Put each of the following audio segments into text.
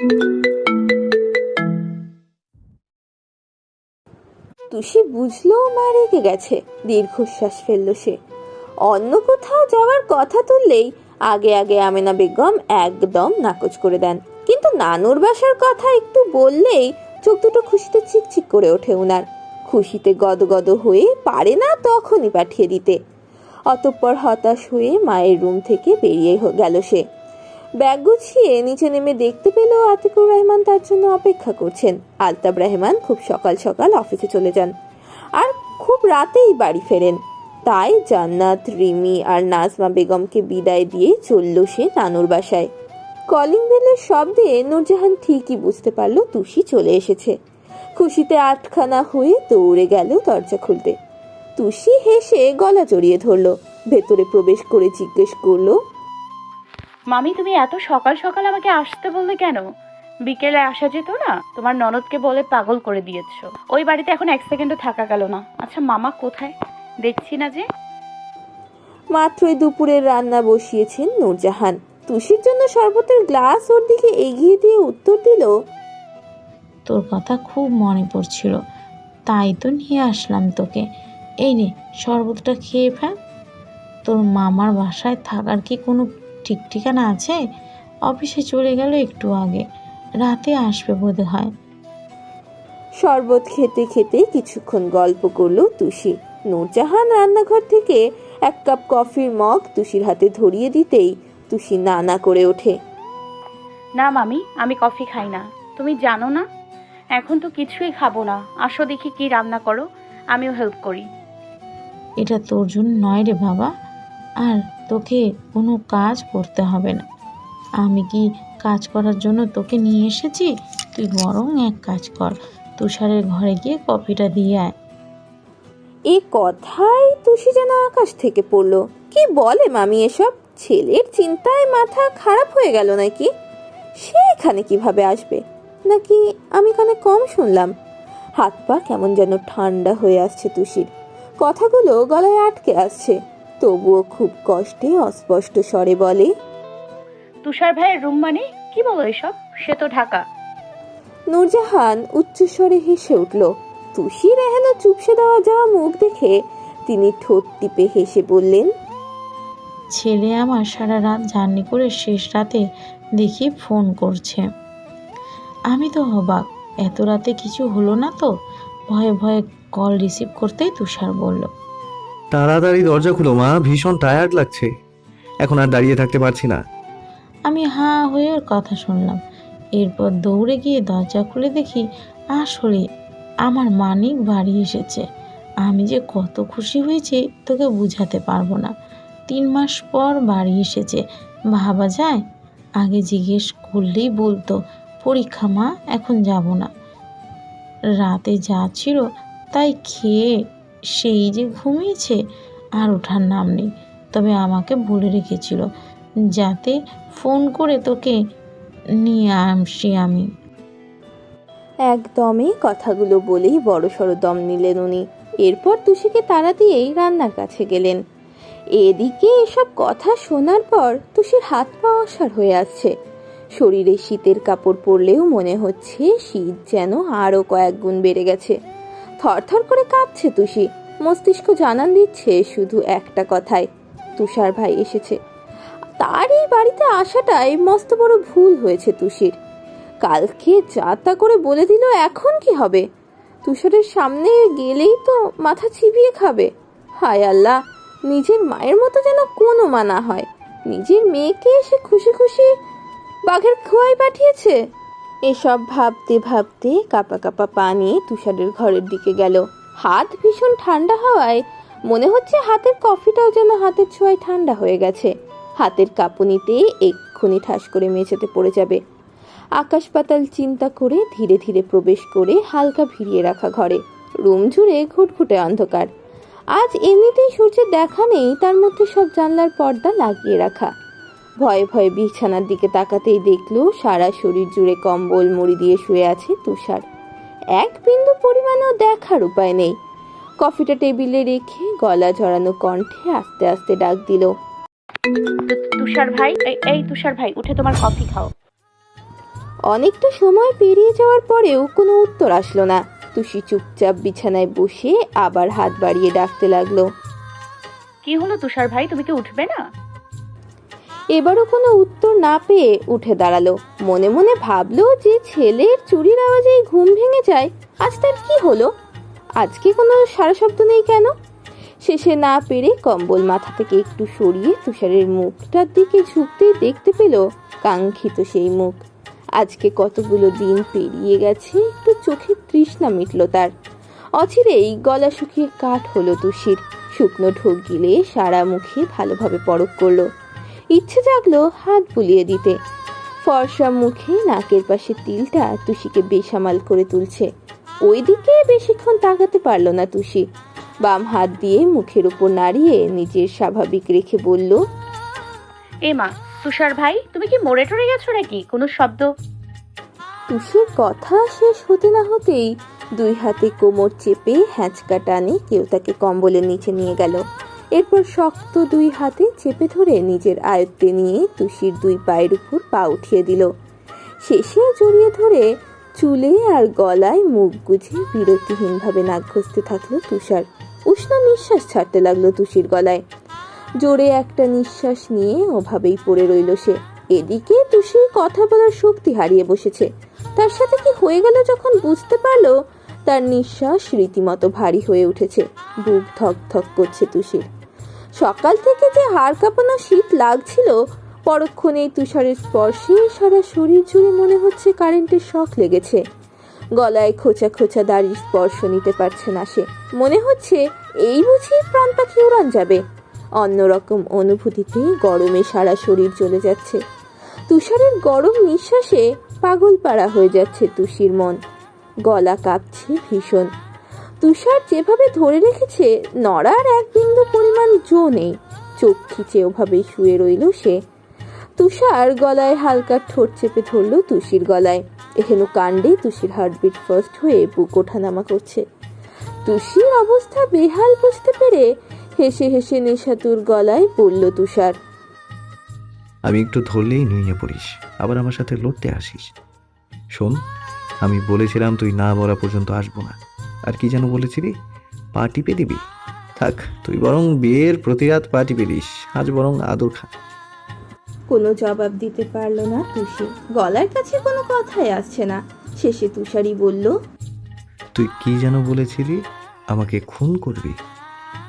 তুষি বুঝলো মা রেগে গেছে। দীর্ঘশ্বাস ফেলল সে। অন্য কোথাও যাওয়ার কথা তুললেই আগে আগে আমেনা বেগম একদম নাকচ করে দেন। কিন্তু নানুর বাসার কথা একটু বললেই চোখ দুটো খুশিতে চিকচিক করে ওঠে উনার। খুশিতে গদগদ হয়ে পারে না তখনই পাঠিয়ে দিতে। অতঃপর হতাশ হয়ে মায়ের রুম থেকে বেরিয়ে গেল সে। ব্যাগ গুছিয়ে নিচে নেমে দেখতে পেল আতিকুর রহমান তার জন্য অপেক্ষা করছেন। আলতাব রহমান খুব সকাল সকাল অফিসে চলে যান আর খুব রাতেই বাড়ি ফেরেন। তাই জান্নাত, রিমি আর নাজমা বেগমকে বিদায় দিয়ে চলল সে নানুর বাসায়। কলিং বেলের শব্দে নূরজাহান ঠিকই বুঝতে পারল তুষি চলে এসেছে। খুশিতে আটখানা হয়ে দৌড়ে গেল দরজা খুলতে। তুষি হেসে গলা জড়িয়ে ধরলো। ভেতরে প্রবেশ করে জিজ্ঞেস করল মামি তুমি এত সকাল সকাল আমাকে আসতে বললে কেন? বিকেলে আসা যেত না তোমার ননদকে বলে পাগল করে দিয়েছ। ওই বাড়িতে এখন এক সেকেন্ডও থাকা গেল না। আচ্ছা মামা কোথায়? দেখছি না যে। মাত্রই দুপুরের রান্না বসিয়েছেন নূরজাহান। তুষির জন্য শরবতের গ্লাস ওর দিকে এগিয়ে দিয়ে উত্তর দিল তোর কথা খুব মনে পড়ছিল তাই তো নিয়ে আসলাম তোকে। এই নে শরবতটা খেয়ে ফেল। তোর মামার বাসায় থাকার কি কোনো ঠিক ঠিকানা আছে? অফিসে চলে গেল একটু আগে। রাতে আসবে বোধ হয় শরবত খেতে খেতে কিছুক্ষণ গল্প করল তুষি। নূরজাহান রান্নাঘর থেকে এক কাপ কফির মগ তুষির হাতে ধরিয়ে দিতেই তুষি নানা করে ওঠে। না মামি আমি কফি খাই না। তুমি জানো না? এখন তো কিছুই খাব না। আসো দেখি কি রান্না করো। আমিও হেল্প করি। এটা তোর জন্য নয় রে বাবা। আর তোকে কোনো কাজ করতে হবে না। আমি কি কাজ করার জন্য তোকে নিয়ে এসেছি? তুই বরং এক কাজ কর, তুষারের ঘরে গিয়ে কফিটা দিয়ে আয়। এ কথাই তুষি যেন আকাশ থেকে পড়ল। কি বলে মামি এসব? ছেলের চিন্তায় মাথা খারাপ হয়ে গেল নাকি? সে এখানে কীভাবে আসবে? নাকি আমি কানে কম শুনলাম? হাত পা কেমন যেন ঠান্ডা হয়ে আসছে তুষির। কথাগুলো গলায় আটকে আসছে। তবুও খুব কষ্টে অস্পষ্ট স্বরে বলে তুষার ভাইয়ের রুম মানে? কি বলো এসব? সে তো ঢাকা। নূরজাহান উচ্চস্বরে হেসে উঠল তুষির এহেন চুপসে দেওয়া যাওয়া মুখ দেখে তিনি ঠোঁট টিপে হেসে বললেন ছেলে আমার সারা রাত জার্নি করে শেষ রাতে দেখি ফোন করছে। আমি তো অবাক এত রাতে কিছু হলো না তো? ভয়ে ভয়ে কল রিসিভ করতেই তুষার বলল তাড়াতাড়ি দরজা খুলো, মা। ভীষণ টায়ার্ড লাগছে। এখন আর দাঁড়িয়ে থাকতে পারছি না। আমি হা হয়ে ওর কথা শুনলাম। এরপর দৌড়ে গিয়ে দরজা খুলে দেখি, আসলে আমার মানিক বাড়ি এসেছে। আমি যে কত খুশি হয়েছি, তোকে বুঝাতে পারব না। তিন মাস পর বাড়ি এসেছে। ভাবা যায়? আগে জিজ্ঞেস করলেই বলতো, পরীক্ষা, মা, এখন যাব না। রাতে যা ছিল, তাই খেয়ে সেই যে ঘুমিয়েছে, আর ওঠার নাম নেই। তবে আমাকে বলে রেখেছিল, যাতে ফোন করে তোকে নিয়ে আসি আমি। একদমই কথাগুলো বলেই বড়সড় দম নিলেন উনি। এরপর তুষিকে তাড়া দিয়েই রান্নার কাছে গেলেন। এদিকে এসব কথা শোনার পর তুষির হাত পা অসার হয়ে আসছে শরীরে শীতের কাপড় পরলেও মনে হচ্ছে শীত যেন আরও কয়েক গুণ বেড়ে গেছে। থরথর করে কাঁপছে তুষি। মস্তিষ্ক জানান দিচ্ছে শুধু একটা কথায়, তুষার ভাই এসেছে। তার এই বাড়িতে আসাটাই মস্ত বড় ভুল হয়েছে তুষির। কালকে যা তা করে বলে দিল, এখন কি হবে? তুষারের সামনে গেলেই তো মাথা চিবিয়ে খাবে। হায় আল্লাহ, নিজের মায়ের মতো যেন কোনো মানা হয়। নিজের মেয়েকে সে খুশি খুশি বাঘের খোয়াই পাঠিয়েছে। এসব ভাবতে ভাবতে কাপা কাপা পা নিয়ে তুষারের ঘরের দিকে গেল। হাত ভীষণ ঠান্ডা হওয়ায় মনে হচ্ছে হাতের কফিটাও যেন হাতের ছোঁয়ায় ঠান্ডা হয়ে গেছে। হাতের কাঁপুনিতে এক্ষুনি ঠাস করে মেঝেতে পড়ে যাবে। আকাশ পাতাল চিন্তা করে ধীরে ধীরে প্রবেশ করে হালকা ভিড়িয়ে রাখা ঘরে। রুম জুড়ে ঘুটঘুটে অন্ধকার। আজ এমনিতেই সূর্যের দেখা নেই, তার মধ্যে সব জানলার পর্দা লাগিয়ে রাখা। ভয়ে ভয়ে বিছানার দিকে তাকাতেই দেখল সারা শরীর জুড়ে কম্বল মুড়ি দিয়ে শুয়ে আছে তুষার। এক বিন্দু পরিমাণও দেখার উপায় নেই। কফিটা টেবিলে রেখে গলা ঝরানো কণ্ঠে আস্তে আস্তে ডাক দিল তুষার ভাই এই- তুষার ভাই উঠে তোমার কফি খাও। অনেকটা সময় পেরিয়ে যাওয়ার পরেও কোনো উত্তর আসলো না। তুষি চুপচাপ বিছানায় বসে আবার হাত বাড়িয়ে ডাকতে লাগল কি হলো তুষার ভাই তুমি কি উঠবে না? এবারও কোনো উত্তর না পেয়ে উঠে দাঁড়াল। মনে মনে ভাবলো যে ছেলের চুরির আওয়াজেই ঘুম ভেঙে যায়। আজ তার কি হলো? আজকে কোনো সারা শব্দ নেই কেন? শেষে না পেরে কম্বল মাথা থেকে একটু সরিয়ে তুষারের মুখটার দিকে ঝুঁকতেই দেখতে পেল কাঙ্ক্ষিত সেই মুখ। আজকে কতগুলো দিন পেরিয়ে গেছে, একটু চোখের তৃষ্ণা মিটল তার। অচিরেই গলা শুকিয়ে কাঠ হলো তুষির। শুকনো ঢোক গিলে সারা মুখে ভালোভাবে পরক করল। ইচ্ছে জাগলো হাত বুলিয়ে দিতে। ফর্সা মুখে নাকের পাশে তিলটা তুষিকে বেসামাল করে তুলছে। ওইদিকে বেশিক্ষণ তাকাতে পারল না তুষি। বাম হাত দিয়ে মুখের উপর নাড়িয়ে নিজের স্বাভাবিক রেখে বলল এ মা তুষার ভাই তুমি কি মরে টরে গেছো নাকি? কোনো শব্দ? তুষির কথা শেষ হতে না হতেই দুই হাতে কোমর চেপে হ্যাঁচকা টানে কেউ তাকে কম্বলের নিচে নিয়ে গেল। এরপর শক্ত দুই হাতে চেপে ধরে নিজের আয়ত্তে নিয়ে তুষির দুই পায়ের উপর পা উঠিয়ে দিল। শেষে জড়িয়ে ধরে চুলে আর গলায় মুখ গুজে বিরতিহীনভাবে নাক ঘষতে থাকল তুষার। উষ্ণ নিঃশ্বাস ছাড়তে লাগল তুষির গলায়। জোরে একটা নিঃশ্বাস নিয়ে ওভাবেই পড়ে রইল সে। এদিকে তুষি কথা বলার শক্তি হারিয়ে বসেছে। তার সাথে কি হয়ে গেল যখন বুঝতে পারল? তার নিঃশ্বাস রীতিমতো ভারী হয়ে উঠেছে। বুক ধক ধক করছে তুষির। সকাল থেকে যে হাড় কাঁপানো শীত লাগছিল, পরক্ষণেই তুষারের স্পর্শে সারা শরীর জুড়ে মনে হচ্ছে কারেন্টের শখ লেগেছে। গলায় খোঁচা খোঁচা দাড়ির স্পর্শ নিতে পারছে না সে। মনে হচ্ছে এই বুঝি প্রাণ পাখি উড়ান যাবে। অন্যরকম অনুভূতিতে গরমে সারা শরীর চলে যাচ্ছে। তুষারের গরম নিঃশ্বাসে পাগল পাড়া হয়ে যাচ্ছে তুষির মন। গলা কাঁপছে ভীষণ। তুষার যেভাবে ধরে রেখেছে, নড়ার এক বিন্দু পরিমাণ জো নেই। চোখ খিচে ওভাবেই শুয়ে রইল সে। তুষার গলায় হালকা ঠোঁট চেপে ধরল তুষির গলায়। এহেন কাণ্ডে তুষির হার্টবিট ফার্স্ট হয়ে বুক ওঠানামা করছে। তুষির অবস্থা বেহাল বুঝতে পেরে হেসে হেসে নেশাতুর গলায় বলল তুষার, আমি একটু ধরলেই নুইয়ে পড়িস, আবার আমার সাথে লড়তে আসিস। শোন, আমি বলেছিলাম তুই না বলা পর্যন্ত আসব না। আর কি যেন বলেছিলি? পা টিপে দিবি? থাক তুই বরং বিয়ের প্রতিরাত পা টিপে দিস আজ বরং আদর খা। কোনো জবাব দিতে পারল না তুষি। গলার কাছে কোনো কথাই আসছে না। শেষে তুষারই বলল তুই কি যেন বলেছিলি? আমাকে খুন করবি।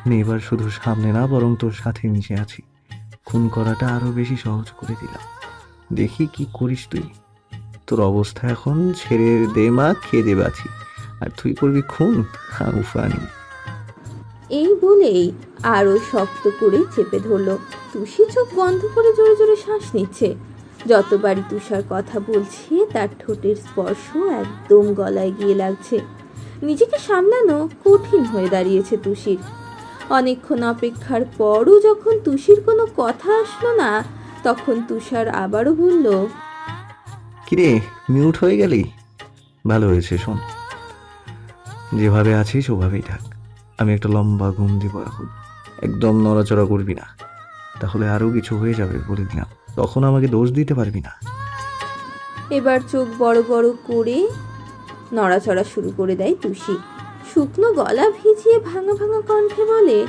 আমি এবার শুধু সামনে না বরং তোর সাথে মিশে আছি। খুন করাটা আরও বেশি সহজ করে দিলাম। দেখি কি করিস তুই। তোর অবস্থা এখন ছেড়ে দে মা খেয়ে দে বাছি আর তুই করবি খুন? হ্যাঁ উফানি এই বলেই আরও শক্ত করে চেপে ধরলো। তুষি চোখ বন্ধ করে জোরে জোরে শ্বাস নিচ্ছে। যতবারই তুষার কথা বলছে তার ঠোঁটের স্পর্শ একদম গলায় গিয়ে লাগছে। নিজেকে সামলানো কঠিন হয়ে দাঁড়িয়েছে তুষির। অনেকক্ষণ অপেক্ষার পরও যখন তুষির কোনো কথা আসলো না তখন তুষার আবারও বলল কিরে মিউট হয়ে গেলি? ভালো হয়েছে শোন। যেভাবে আছিস ওভাবেই থাক। আমি একটা লম্বা ঘুম দিব এখন। একদম নড়াচড়া করবি না। তাহলে আরও কিছু হয়ে যাবে বলে দিলাম। তখন আমাকে দোষ দিতে পারবি না। এবার চোখ বড় বড় করে নড়াচড়া শুরু করে দেয় তুষি। শুকনো গলা ভিজিয়ে ভাঙা ভাঙা কণ্ঠে বলে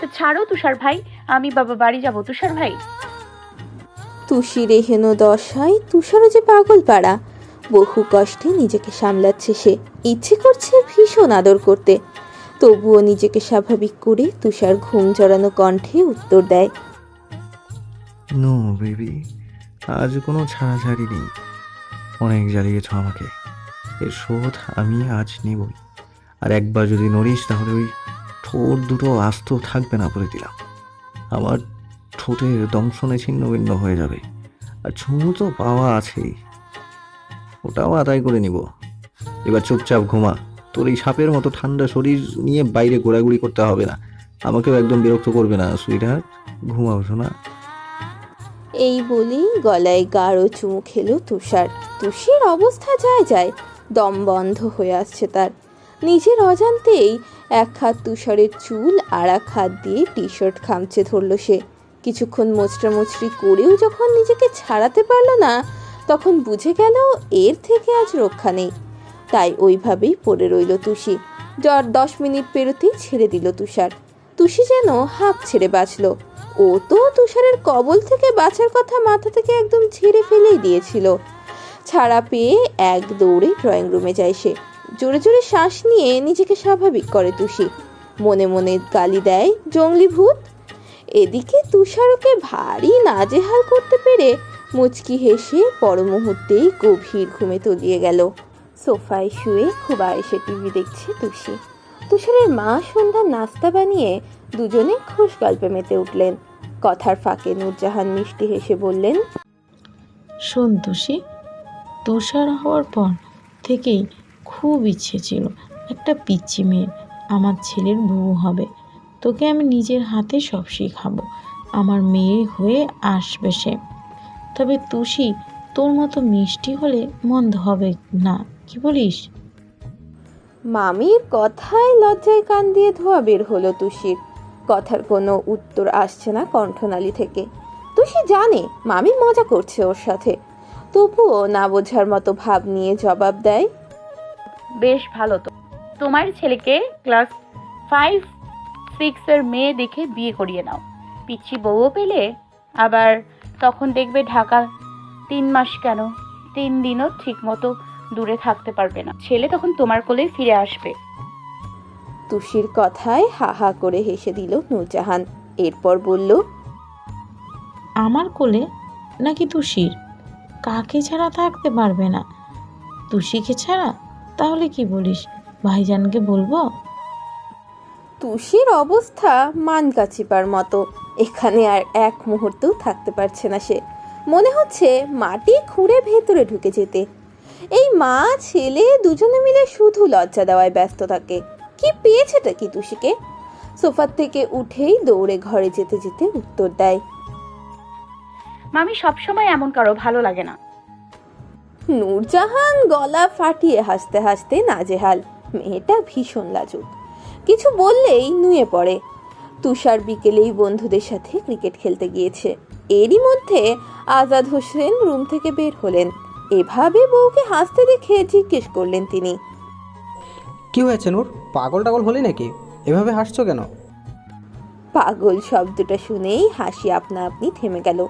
তো ছাড়ো তুষার ভাই আমি বাবা বাড়ি যাব তুষার ভাই। তুষির এহেন দশায় তুষারও যে পাগল পাড়া বহু কষ্টে নিজেকে সামলাচ্ছে সে। ইচ্ছে করছে ভীষণ আদর করতে। তবুও নিজেকে স্বাভাবিক করে তুষার ঘুম জড়ানো কণ্ঠে উত্তর দেয়, নো বেবি, আজ কোনো ছাড়াছাড়ি নেই। অনেক জ্বালিয়েছ আমাকে। এর শোধ আমি আজ নেবই। আর একবার যদি নড়িস তাহলে ওই ঠোঁট দুটো আস্ত থাকবে না বলে দিলাম। আমার ঠোঁটের দংশনে ছিন্ন ভিন্ন হয়ে যাবে। আর চুমু তো পাওয়া আছেই ওটাও আদায় করে নিব। এবার চুপচাপ ঘুমা। তোর এই সাপের মতো ঠান্ডা শরীর নিয়ে বাইরে ঘোরাঘুরি করতে হবে না। আমাকেও একদম বিরক্ত করবে না সুইটার ঘুমাও শোনা এই বলেই গলায় গাঢ় চুমু খেলো তুষার। তুষির অবস্থা যায় যায় দম বন্ধ হয়ে আসছে তার। নিজের অজান্তেই এক হাত তুষারের চুল আর এক হাত দিয়ে টি শার্ট খামচে ধরলো সে। কিছুক্ষণ মোচড়ামুচড়ি করেও যখন নিজেকে ছাড়াতে পারল না তখন বুঝে গেল এর থেকে আজ রক্ষা নেই। তাই ওইভাবেই পড়ে রইল তুষি। জ্বর দশ মিনিট পেরোতেই ছেড়ে দিল তুষার। তুষি যেন হাঁপ ছেড়ে বাঁচল। ও তো তুষারের কবল থেকে বাঁচার কথা মাথা থেকে একদম ঝেড়ে ফেলেই দিয়েছিল। ছাড়া পেয়ে এক দৌড়ে ড্রয়িং রুমে যায় সে। জোরে জোরে শ্বাস নিয়ে নিজেকে স্বাভাবিক করে তুষি। মনে মনে গালি দেয়, জঙ্গলি ভূত? এদিকে তুষারকে ভারী নাজেহাল করতে পেরে মুচকি হেসে পর মুহূর্তেই গভীর ঘুমে তলিয়ে গেল। সোফায় শুয়ে খুব আয়েসে টিভি দেখছে তুষি। তুষারের মা সন্ধ্যা নাস্তা বানিয়ে দুজনে খুশ গল্পে মেতে উঠলেন। কথার ফাঁকে নূরজাহান মিষ্টি হেসে বললেন, শোন তুষি, তুষার হওয়ার পর থেকেই খুব ইচ্ছে ছিল একটা পিচ্ছি মেয়ে আমার ছেলের বউ হবে। তোকে আমি নিজের হাতে সব শেখাবো। আমার মেয়ে হয়ে আসবে সে। তবে তুষি তোর মতো মিষ্টি হলে মন্দ হবে না কি বলিস? মামির কথায় লজ্জায় কান দিয়ে ধোয়া বের হলো তুষির। কথার কোনো উত্তর আসছে না কণ্ঠনালী থেকে। তুষি জানে মামি মজা করছে ওর সাথে। তবুও না বোঝার মতো ভাব নিয়ে জবাব দেয় বেশ ভালো তো। তোমার ছেলেকে ক্লাস ফাইভ সিক্সের মেয়ে দেখে বিয়ে করিয়ে নাও। পিচ্ছি বউও পেলে আবার তখন দেখবে ঢাকা তিন মাস কেন? তিন দিনও ঠিক মতো দূরে থাকতে পারবে না। ছেলে তখন তোমার কোলে ফিরে আসবে। তুষির কথায় হা হা করে হেসে দিল নূরজাহান। এরপর বলল আমার কোলে নাকি তুষির? কাকে ছাড়া থাকতে পারবে না? তুষিকে ছাড়া? তাহলে কি বলিস? ভাইজানকে বলব? তুষির অবস্থা মানকা চিপার মতো। এখানে আর এক মুহূর্তেও থাকতে পারছে না সে। মনে হচ্ছে মাটি খুঁড়ে ভেতরে ঢুকে যেতে। এই মা ছেলে দুজনে মিলে শুধু লজ্জা দেওয়ায় ব্যস্ত থাকে। কি পেয়েছেটা কি তুষিকে? সোফার থেকে উঠেই দৌড়ে ঘরে যেতে যেতে উত্তর দেয়। মামি সবসময় এমন কারও ভালো লাগে না। নূরজাহান গলা ফাটিয়ে হাসতে হাসতে নাজেহাল মেয়েটা ভীষণ লাজুক। কিছু বললেই নুয়ে পড়ে। তুষার বিকেলেই বন্ধুদের সাথে ক্রিকেট খেলতে গিয়েছে। এরই মধ্যে আজাদ হোসেন রুম থেকে বের হলেন। এভাবে বউকে হাসতে দেখে জিজ্ঞেস করলেন তিনি। কি হয়েছে নূর? পাগল টাগল হলি নাকি? এভাবে হাসছো কেন? পাগল শব্দটা শুনেই হাসি আপনা আপনি থেমে গেল।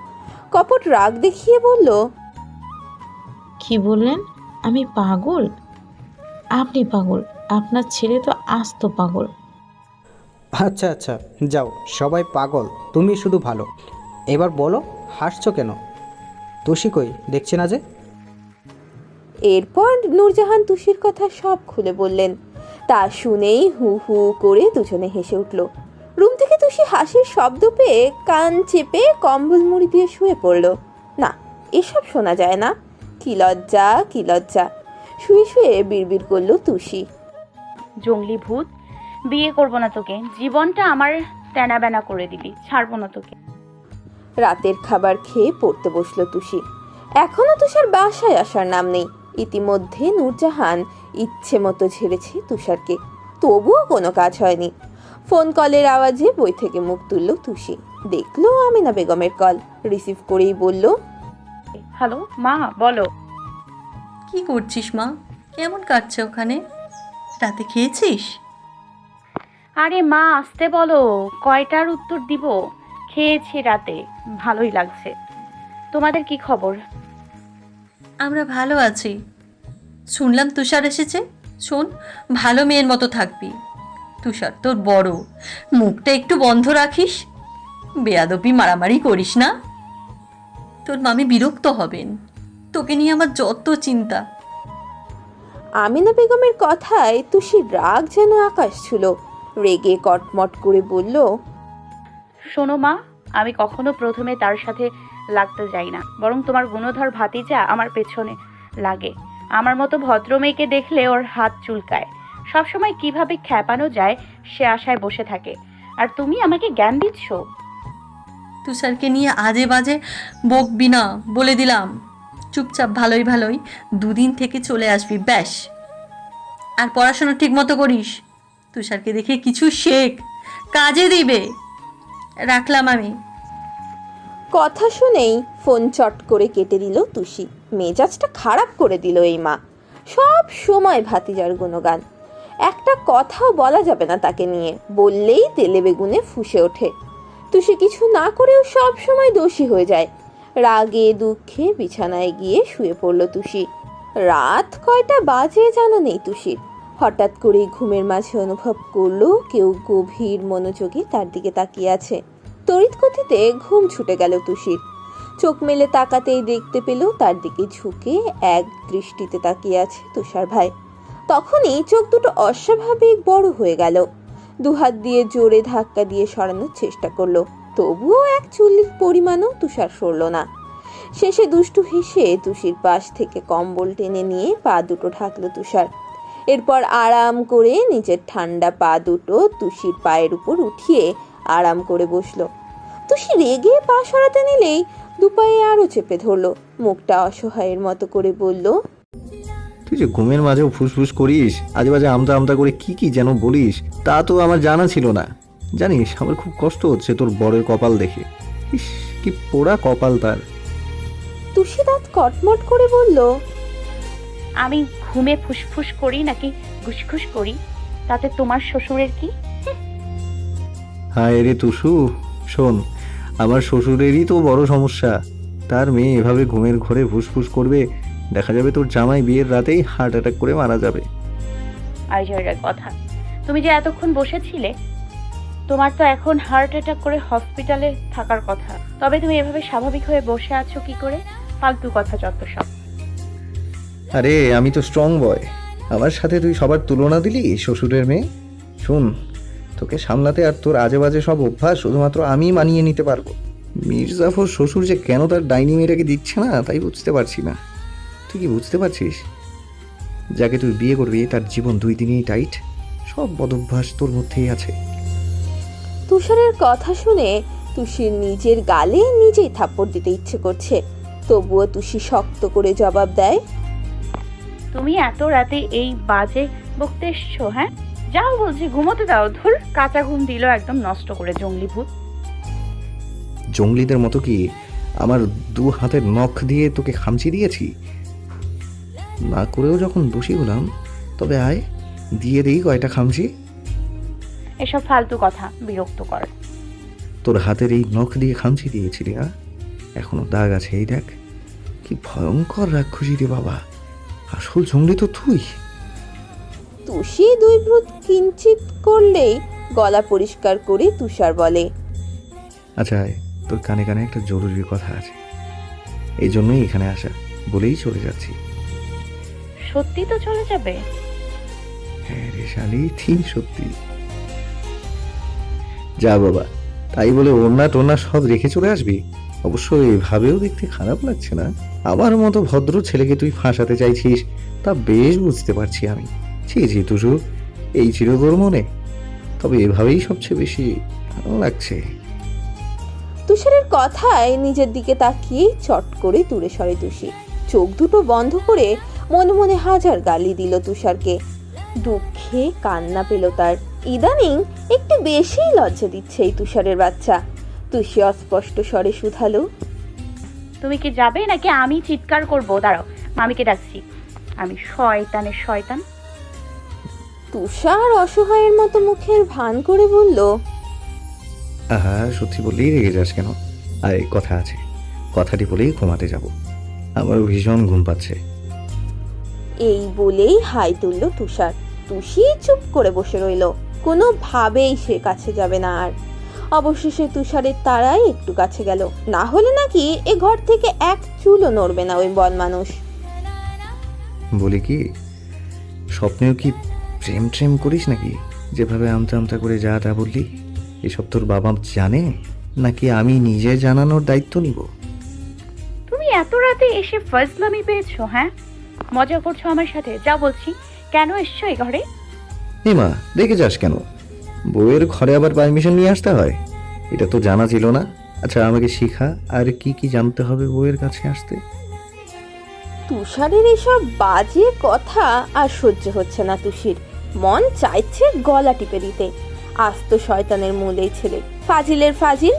কপট রাগ দেখিয়ে বলল কি বললেন? আমি পাগল? আপনি পাগল। আপনার ছেলে তো আস্ত পাগল। আচ্ছা আচ্ছা যাও সবাই পাগল তুমি শুধু ভালো। এবার বলো হাসছো কেন? তুষি কই? দেখছি না যে। এরপর নূরজাহান তুষির কথা সব খুলে বললেন। তা শুনেই হু হু করে দুজনে হেসে উঠল। রুম থেকে তুষি হাসির শব্দ পেয়ে কান চেপে কম্বল মুড়ি দিয়ে শুয়ে পড়ল। না এসব শোনা যায় না। কি লজ্জা কি লজ্জা। শুয়ে শুয়ে বিড়বিড় করল তুষি। জঙ্গলি ভূত বিয়ে করব না তোকে। জীবনটা আমার তেনা বেনা করে দিবি ছাড়বো না তোকে। রাতের খাবার খেয়ে পড়তে বসল তুষি। এখনও তুষার বাসায় আসার নাম নেই। ইতিমধ্যে নূরজাহান ইচ্ছে মতো ঝেড়েছে তুষারকে। তবুও কোনো কাজ হয়নি। ফোন কলের আওয়াজে বই থেকে মুখ তুলল তুষি। দেখল আমিনা বেগমের কল। রিসিভ করেই বলল হ্যালো মা বলো। কি করছিস মা? কেমন কাটছে ওখানে? রাতে খেয়েছিস? আরে মা আসতে বলো। কয়টার উত্তর দিব? খেয়েছি রাতে। ভালোই লাগছে। তোমাদের কি খবর? আমরা ভালো আছি। শুনলাম তুষার এসেছে। শোন ভালো মেয়ের মতো থাকবি। তুষার তোর বড়। মুখটা একটু বন্ধ রাখিস। বেয়াদপি মারামারি করিস না। তোর মামি বিরক্ত হবেন। তোকে নিয়ে আমার যত চিন্তা। আমিনা বেগমের কথায় তুষির রাগ যেন আকাশ ছিল। রেগে কটমট করে বলল শোনো মা আমি কখনো প্রথমে তার সাথে লাগতে যাই না বরং তোমার গুণধর ভাতিজা আমার পেছনে লাগে। আমার মতো ভদ্র মেয়েকে দেখলে ওর হাত চুলকায়। সবসময় কীভাবে খ্যাপানো যায় সে আশায় বসে থাকে। আর তুমি আমাকে জ্ঞান দিচ্ছ? তুষারকে নিয়ে আজে বাজে বকবি না বলে দিলাম। চুপচাপ ভালোই ভালোই দুদিন থেকে চলে আসবি ব্যাস। আর পড়াশোনা ঠিক মতো করিস? তুষারকে দেখে কিছু শেখ কাজে দিবে। রাখলাম আমি। কথা শুনেই ফোন চট করে কেটে দিল তুষি। মেজাজটা খারাপ করে দিল এই মা। সব সময় ভাতিজার গুণগান। একটা কথাও বলা যাবে না তাকে নিয়ে। বললেই তেলে বেগুনে ফুসে ওঠে। তুষি কিছু না করেও সব সময় দোষী হয়ে যায়। রাগে দুঃখে বিছানায় গিয়ে শুয়ে পড়ল তুষি। রাত কয়টা বাজে জানা নেই তুষির। হঠাৎ করেই ঘুমের মাঝে অনুভব করল কেউ গভীর মনোযোগে তার দিকে তাকিয়ে আছে। তড়িৎ গতিতে ঘুম ছুটে গেল তুষির। চোখ মেলে তাকাতেই দেখতে পেল তার দিকে ঝুঁকে এক দৃষ্টিতে তাকিয়ে আছে তুষার ভাই। তখনই চোখ দুটো অস্বাভাবিক বড় হয়ে গেল। দুহাত দিয়ে জোরে ধাক্কা দিয়ে সরানোর চেষ্টা করল। তবুও এক চুলের পরিমাণও তুষার সরল না। শেষে দুষ্টু হেসে তুষির পাশ থেকে কম্বল টেনে নিয়ে পা দুটো ঢাকলো তুষার। এরপর আরাম করে নিজের ঠান্ডা পা দুটো তুষির পায়ের উপর উঠিয়ে আরাম করে বসল। তুষি রেগে পা সরাতে নিলেই দুপায়ে আরও চেপে ধরলো। মুখটা অসহায়ের মতো করে বলল তুই যে ঘুমের মাঝেও ফুসফুস করিস আজে বাজে আমতা আমতা করে কি কি যেন বলিস তা তো আমার জানা ছিল না। জানিস আমার খুব কষ্ট হচ্ছে তোর বরের কপাল দেখে। ইস কি পোড়া কপাল তার। তুষি দাঁত কটমট করে বলল আমি ঘুমে ফুসফুস করি নাকি ঘুসঘুস করি? তাতে তোমার শ্বশুরের কি? হায় রে তুসু শোন আমার শ্বশুরেরই তো বড় সমস্যা। তার মেয়ে এভাবে ঘুমের ঘরে ফুসফুস করবে দেখা যাবে তোর জামাই বিয়ের রাতেই হার্ট অ্যাটাক করে মারা যাবে। আইজারের কথা তুমি যে এতক্ষণ বসেছিলে তোমার তো এখন হার্ট অ্যাটাক করে হসপিটালে থাকার কথা। তবে তুমি এভাবে স্বাভাবিক হয়ে বসে আছো কি করে? ফালতু কথা যত সব। আরে, আমি তো স্ট্রং বয় আমার সাথে তুই সবার তুলনা দিলি, শ্বশুরের মেয়ে? শোন, তোকে সামলাতে আর তোর আজে বাজে সব অভ্যাস শুধুমাত্র আমি মানিয়ে নিতে পারব। মির্জাফর শ্বশুর যে কেন তার ডাইনি মেয়েটাকে দিচ্ছে না, তাই বুঝতে পারছি না। তুই কি বুঝতে পারছিস? যাকে তুই বিয়ে করবি, তার জীবন দুই দিনেই টাইট সব বদভ্যাস তোর মধ্যেই আছে। তুষারের কথা শুনে তুষির নিজের গালে নিজেই থাপ্পড় দিতে ইচ্ছে করছে। তবুও তুষি শক্ত করে জবাব দেয় তুমি এত রাতে এই বাজে বকতে এসছো হ্যাঁ? যাও বলছি ঘুমোতে দাও। ধুর কাঁচা ঘুম দিল একদম নষ্ট করে জঙ্গলি ভূত। জঙ্গলিদের মতো কি আমার দু হাতের নখ দিয়ে তোকে খামচি দিয়েছি? না করেও যখন বসি হলাম তবে আয় দিয়ে দিই কয়টা খামচি। এসব ফালতু কথা বিরক্ত কর। তোর হাতের এই নখ দিয়ে খামচি দিয়েছিলি হ্যাঁ এখনও দাগ আছে এই দেখ। কি ভয়ঙ্কর রাক্ষসী রে বাবা। আসল জঙ্গলি তো তুই। তুষি দুই ভ্রুত কিঞ্চিত করলেই গলা পরিষ্কার করে তুষার বলে। আচ্ছা আয়, তোর কানে কানে একটা জরুরি কথা আছে। এই জন্যই এখানে আসা বলেই চলে যাচ্ছি। সত্যি তো চলে যাবে? হ্যাঁ রে শালি ঠিক সত্যি। যা বাবা তাই বলে ওড়না টোনা সব রেখে চলে আসবি? অবশ্য এভাবেও দেখতে খারাপ লাগছে না। আমার মতো ভদ্র ছেলেকে তুই ফাঁসাতে চাইছিস, তা বেশ বুঝতে পারছি আমি। ছি ছি তুসু এই ছিল তোর মনে। তবে এভাবেই সবচেয়ে বেশি ভালো লাগছে। তুষারের কথায় নিজের দিকে তাকিয়ে চট করে দূরে সরে তুষি চোখ দুটো বন্ধ করে মনে মনে হাজার গালি দিল তুষারকে। দুঃখে কান্না পেল তার। ইদানিং একটু বেশিই লজ্জা দিচ্ছে এই তুষারের বাচ্চা। তুষি অস্পষ্ট স্বরে শুধালো। তুমি কি যাবে নাকি আমি চিৎকার করব? দাঁড়াও মামিকে ডাকছি। আমি শয়তানের শয়তান। তুষার অসহায়ের মতো মুখের ভান করে বলল আহা সত্যি বললেই রেগে যাস কেন? আরে কথা আছে। কথাটি বলেই ঘুমাতে যাব। আমার ভীষণ ঘুম পাচ্ছে। এই বলেই হাই তুলল তুষার। তুষি চুপ করে বসে রইল। কোনোভাবেই সে কাছে যাবে না আর। অবশেষে তুষারের তারাই একটু কাছে গেল। না হলে নাকি এ ঘর থেকে এক চুলও নড়বে না ওই বন মানুষ। বলি কি স্বপ্নেও কি প্রেম ট্রেম করিস নাকি? যেভাবে আমতা আমতা করে যা তা বললি এসব তোর বাবা জানে? নাকি আমি নিজে জানানোর দায়িত্ব নিব? তুমি এত রাতে এসে ফজলামি পেয়েছ হ্যাঁ? মজা করছ আমার সাথে যা বলছি। কেন এসছো এই ঘরে? মা দেখে যাস কেন? বউয়ের ঘরে আবার পারমিশন নিয়ে আসতে হয়? এটা তো জানা ছিল না। আচ্ছা আমাকে শিখা, আর কি কি জানতে হবে বউয়ের কাছে আসতে? তুষারের এসব বাজে কথা আর সহ্য হচ্ছে না তুষির। মন চাইছে গলা টিপে দিতে। আস্ত শয়তানের মূলেই ছেলে। ফাজিলের ফাজিল।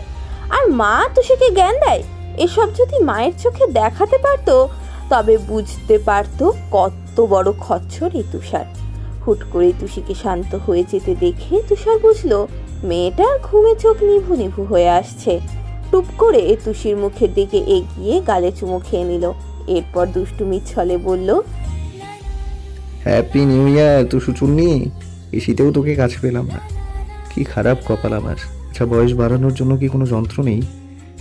আর মা তুষিকে জ্ঞান দেয়? এসব যদি মায়ের চোখে দেখাতে পারতো, তবে বুঝতে পারতো কত বড় খচ্চর এই তুষার। হুট করে তুষিকে শান্ত হয়ে যেতে দেখে তুষার বুঝলো, মেয়েটা ঘুমে চোখ নিভু নিভু হয়ে আসছে। টুপ করে তুষির মুখের দিকে এগিয়ে গালে চুমু খেয়ে নিল। এরপর দুষ্টুমি ছলে বলল হ্যাপি নিউ ইয়ার তো সুচুন্নি এই শীতেও তোকে কাছে পেলাম না। কি খারাপ কপাল আমার। আচ্ছা বয়স বাড়ানোর জন্য কি কোনো যন্ত্র নেই?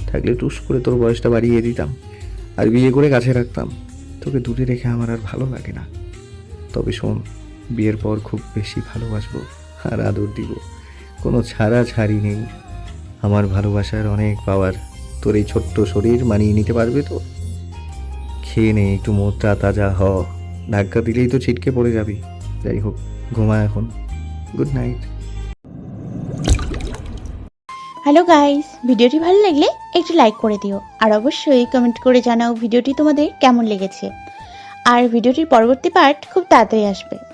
থাকলে টুস করে তোর বয়সটা বাড়িয়ে দিতাম। আর বিয়ে করে কাছে রাখতাম। তোকে দূরে রেখে আমার আর ভালো লাগে না। তবে শোন বিয়ের পর খুব বেশি ভালোবাসবো আর আদর দিব। কোনো ছাড়া ছাড়ি নেই। আমার ভালোবাসার অনেক পাওয়ার তোর এই ছোট্ট শরীর মানিয়ে নিতে পারবে তো? খেয়ে নে, একটু মোটা তাজা হ। ধাক্কা দিলেই তো ছিটকে পড়ে যাবি। যাই হোক, ঘুমা এখন। Good night. হ্যালো গাইস, ভিডিওটি ভালো লাগলে একটু লাইক করে দিও। আর অবশ্যই কমেন্ট করে জানাও ভিডিওটি তোমাদের কেমন লেগেছে। আর ভিডিওটির পরবর্তী পার্ট খুব তাড়াতাড়ি আসবে।